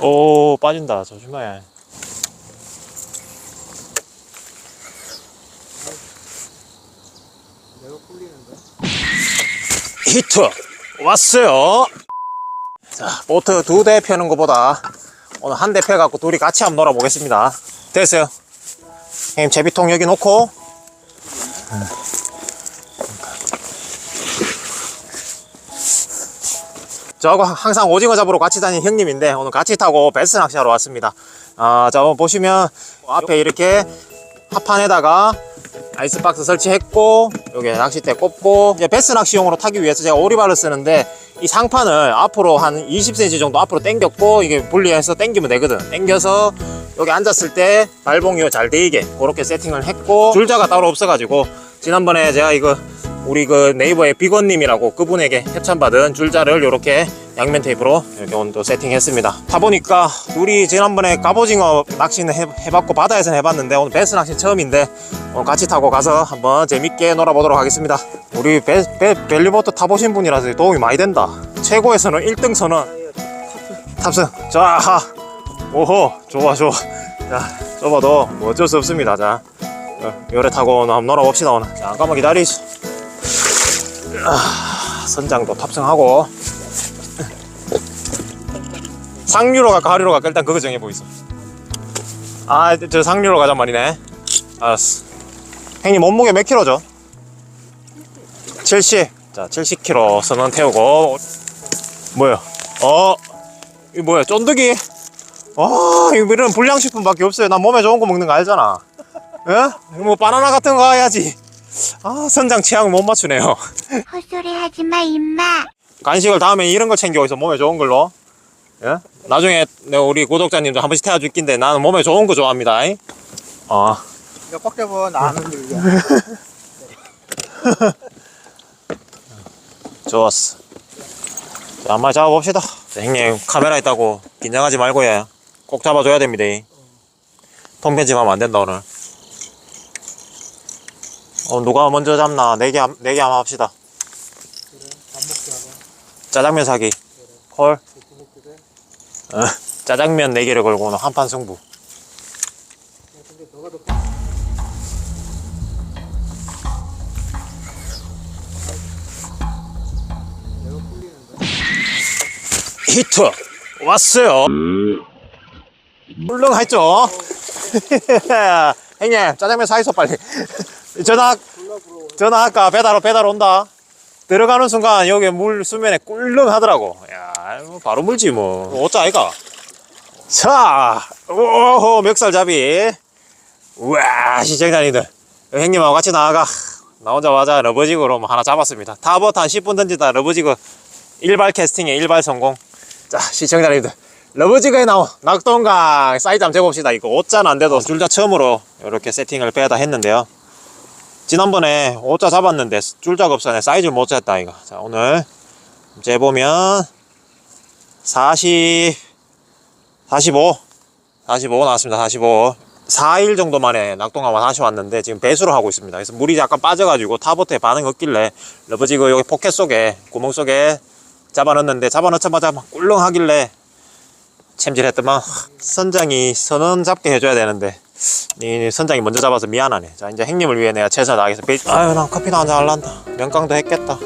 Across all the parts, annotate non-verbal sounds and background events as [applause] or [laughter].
오 빠진다 조심해. 히트! 왔어요. 자 보트 두 대 펴는 것보다 오늘 한 대 펴갖고 둘이 같이 한번 놀아보겠습니다. 됐어요. 형님 제비통 여기 놓고 저하고 항상 오징어 잡으러 같이 다니는 형님인데 오늘 같이 타고 베스 낚시하러 왔습니다. 아, 자 보시면 앞에 이렇게 합판에다가 아이스박스 설치했고 여기 낚싯대 꼽고 이제 베스 낚시용으로 타기 위해서 제가 오리발을 쓰는데 이 상판을 앞으로 한 20cm 정도 앞으로 당겼고 이게 분리해서 당기면 되거든. 당겨서 여기 앉았을 때 발봉이 잘 되게 그렇게 세팅을 했고 줄자가 따로 없어가지고 지난번에 제가 이거 우리 그 네이버의 비건님이라고 그분에게 협찬받은 줄자를 이렇게 양면 테이프로 이렇게 또 세팅했습니다. 타보니까 우리 지난번에 갑오징어 낚시는 해, 해봤고 바다에서는 해봤는데 오늘 베스 낚시 처음인데 오늘 같이 타고 가서 한번 재밌게 놀아보도록 하겠습니다. 우리 베, 베, 벨리보트 타보신 분이라서 도움이 많이 된다. 최고에서는 1등 선은 탑승. 자, 오호, 좋아, 좋아. 자, 좁아도 뭐 어쩔 수 없습니다. 자, 어, 요래 타고 한번 놀아봅시다, 오늘. 잠깐만 기다리시. 아, 선장도 탑승하고. 상류로 갈까, 하류로 갈까? 일단 그거 정해 보이소. 아, 저 상류로 가자 말이네. 알았어. 형님, 몸무게 몇 킬로죠? 70. 자, 70kg 선원 태우고. 뭐야? 어, 이 뭐야? 쫀득이? 아, 이거 이런 불량식품 밖에 없어요. 나 몸에 좋은 거 먹는 거 알잖아. 예? 뭐 바나나 같은 거 해야지. 아, 선장 취향을 못 맞추네요. 헛소리 하지 마, 임마. 간식을 다음에 이런 걸 챙겨 있어 몸에 좋은 걸로. 예? 나중에 내가 우리 구독자님도 한 번씩 태워줄 낀데 나는 몸에 좋은 거 좋아합니다. 이. 아, 이거 꽉 잡아 나는 들려. 좋았어. 자, 한번 잡아봅시다. 자, 형님 카메라 있다고 긴장하지 말고 해. 꼭 잡아줘야 됩니다. 이. 통편집 하면 안 된다 오늘. 어, 누가 먼저 잡나? 네개 네개 한번 합시다. 그래. 밥 먹자고. 짜장면 사기. 콜. 구독도 돼. 어, 짜장면 네 개를 걸고 오늘 한판 승부. 야, 근데 너가 더. 내가 꿀리는데. 히트 왔어요. 물렁했죠? [laughs] 형님 짜장면 사이소 빨리. [laughs] 전화 부러워. 전화할까 배달 배달 온다. 들어가는 순간 여기 물 수면에 꿀렁하더라고. 야뭐 바로 물지 뭐. 어쩌 아이가. 자, 오호 멱살잡이. 우와 시청자님들 형님하고 같이 나아가. 나 혼자 와자 러버지그로 뭐 하나 잡았습니다. 타버트 한 10분 던지다 러버지그 일발 캐스팅에 일발 성공. 자 시청자님들 러브지그에 나온 낙동강 사이즈 한번 재봅시다 이거 5자는 안 돼도 줄자 처음으로 이렇게 세팅을 빼다 했는데요 지난번에 5자 잡았는데 없어서 사이즈를 못 쟀다 이거. 자 오늘 재보면 40 45 45 나왔습니다 45 4일 정도 만에 낙동강만 다시 왔는데 지금 배수를 하고 있습니다. 그래서 물이 약간 빠져가지고 타보트에 반응이 없길래 러브지그 여기 포켓 속에 구멍 속에 잡아넣었는데 잡아넣자마자 막 꿀렁하길래 챔질했더만 선장이 선언 잡게 해줘야 되는데 이 선장이 먼저 잡아서 미안하네. 자 이제 형님을 위해 내가 최선을 다하겠어 배... 아유 난 커피나 한잔 할란다. 면강도 했겠다.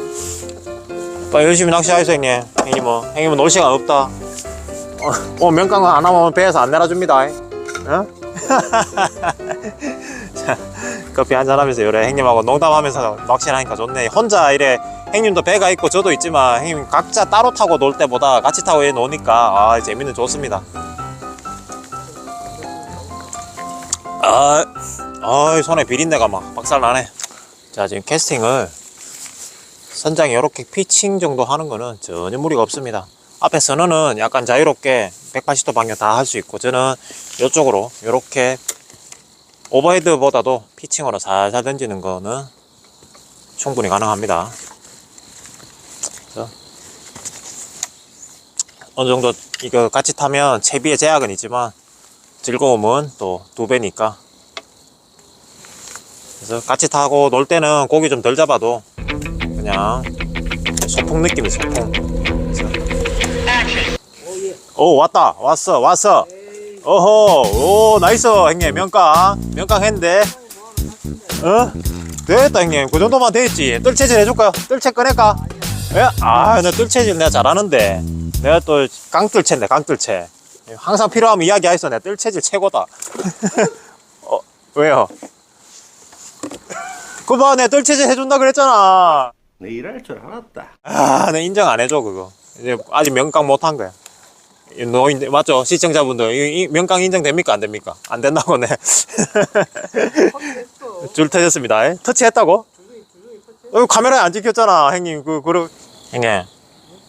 빨리 열심히 낚시하겠어 형님. 형님은 형님은 놀 시간 없다. 어, 어 면강 안 하면 배에서 안 내려줍니다. 어? [laughs] 자, 커피 한잔 하면서 요래 형님하고 농담하면서 낚시를 하니까 좋네. 혼자 이래 형님도 배가 있고 저도 있지만 형님 각자 따로 타고 놀 때보다 같이 타고 노니까 아 재미는 좋습니다 아, 아 손에 비린내가 막 박살 나네. 자 지금 캐스팅을 선장이 이렇게 피칭 정도 하는 거는 전혀 무리가 없습니다. 앞에 선언은 약간 자유롭게 180도 방향 다할 수 있고 저는 이쪽으로 이렇게 오버헤드 보다도 피칭으로 살살 던지는 거는 충분히 가능합니다. 어느 정도 이거 같이 타면 채비의 제약은 있지만 즐거움은 또 두 배니까. 그래서 같이 타고 놀 때는 고기 좀 덜 잡아도 그냥 소풍 느낌이 소풍. 오 왔다. 왔어 왔어. 어허 오 나이스 형님. 명강 명강 했는데. 어? 됐다 형님. 그 정도만 됐지. 뜰채질 해줄까요 뜰채 꺼낼까? 예? 아나 뜰채질 내가 잘하는데. 내가 또 강뜰채인데 강뜰채 항상 필요하면 이야기하겠어 내가 뜰채질 최고다 [laughs] 어 왜요 그봐 내가 뜰채질 해준다 그랬잖아 내 일할 줄 알았다. 아, 내 인정 안 해줘 그거. 이제 아직 명강 못한 거야. 이 노인 맞죠? 시청자분들 이, 이 명강 인정 됩니까 안 됩니까? 안 된다고 네. 터치했어. [laughs] 줄 터졌습니다. 에? 터치했다고? 어, 카메라에 안 찍혔잖아, 형님. 그 그러 형님.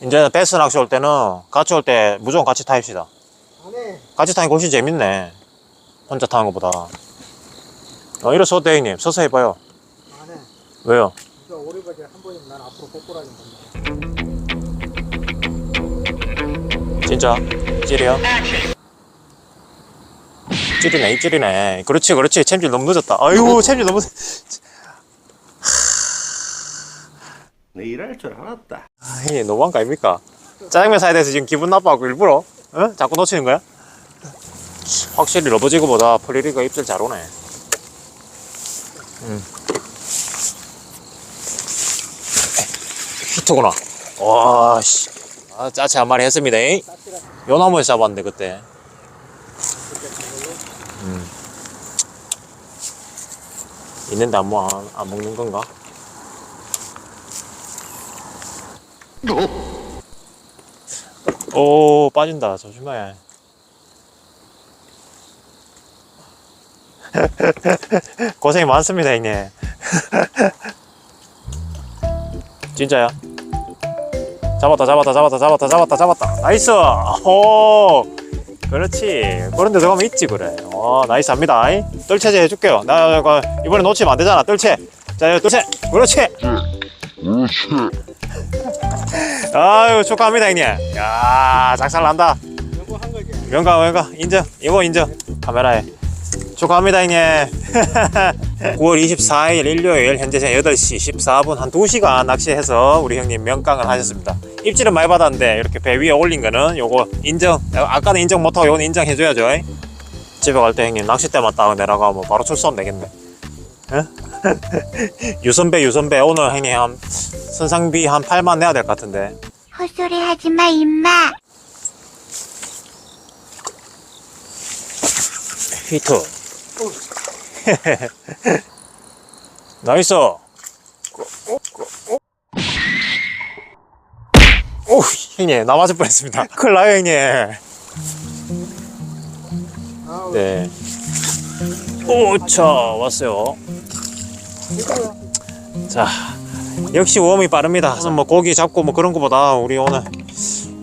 이제 베스 낚시 올 때는 같이 올 때 무조건 같이 타입시다. 같이 타니까 훨씬 재밌네. 혼자 타는 것보다. 어, 이래서 어때 형님? 서서 해봐요. 안 해. 왜요? 네가 오래가지 한 번이면 난 앞으로 꼬꾸라진 건다. 진짜 찌리야? 찌리네 입질이네 그렇지 그렇지 챔질 너무 늦었다 아이고 챔질 너무 내 일할 줄 알았다. 아이 너무한 거 아닙니까 짜장면 사야 돼서 지금 기분 나빠하고 일부러 어? 자꾸 놓치는 거야? 확실히 러버지그보다 프리리가 입질 잘 오네 음. 히트구나 와 씨 아, 짜치 한 마리 했습니다 잉? 싹지라 요나무에서 잡았는데 그때 음. 있는데 안, 먹, 안, 안 먹는 건가? 오 빠진다. 조심해 [laughs] 고생이 많습니다 형님. [laughs] 진짜야? 잡았다 잡았다 잡았다 잡았다 잡았다 잡았다. 나이스! 오 그렇지. 그런 데 들어가면 있지 그래. 어 나이스 합니다. 뜰채제 해줄게요. 나 이번에 놓치면 안 되잖아. 뜰채. 자 뜰채. 그렇지 아유 축하합니다 형님. 야한 거지. 명가 명가 인정. 이거 인정. 카메라에. 축하합니다 형님. [laughs] 9월 24일 일요일 현재 시간 8시 14분 한 2시간 낚시해서 우리 형님 명강을 하셨습니다. 입질은 많이 받았는데 이렇게 배 위에 올린 거는 요거 인정. 아까는 인정 못하고 요건 인정해줘야죠. 집에 갈 때 형님 낚싯대만 딱 내려가면 바로 출소하면 되겠네. 어? [laughs] 유선배 유선배. 오늘 형님 한 선상비 한 8만 내야 될 것 같은데 헛소리 하지 마, 임마. 히트. [laughs] 나이스. 오, 형님, 나 맞을 뻔했습니다. 큰일 나요, 형님. 네. 오, 자, 왔어요. 자, 역시 웜이 빠릅니다. 무슨 뭐 고기 잡고 뭐 그런 거보다 우리 오늘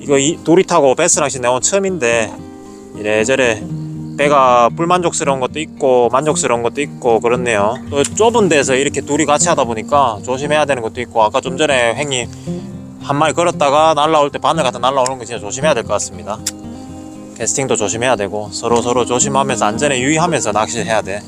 이거 이, 도리 타고 베스 낚시 내온 처음인데 이래저래 배가 불만족스러운 것도 있고 만족스러운 것도 있고 그렇네요. 또 좁은 데서 이렇게 둘이 같이 하다 보니까 조심해야 되는 것도 있고 아까 좀 전에 형님 한 마리 걸었다가 날라올 때 바늘 같은 날라오는 거 진짜 조심해야 될 것 같습니다. 캐스팅도 조심해야 되고 서로 서로 조심하면서 안전에 유의하면서 낚시를 해야 돼.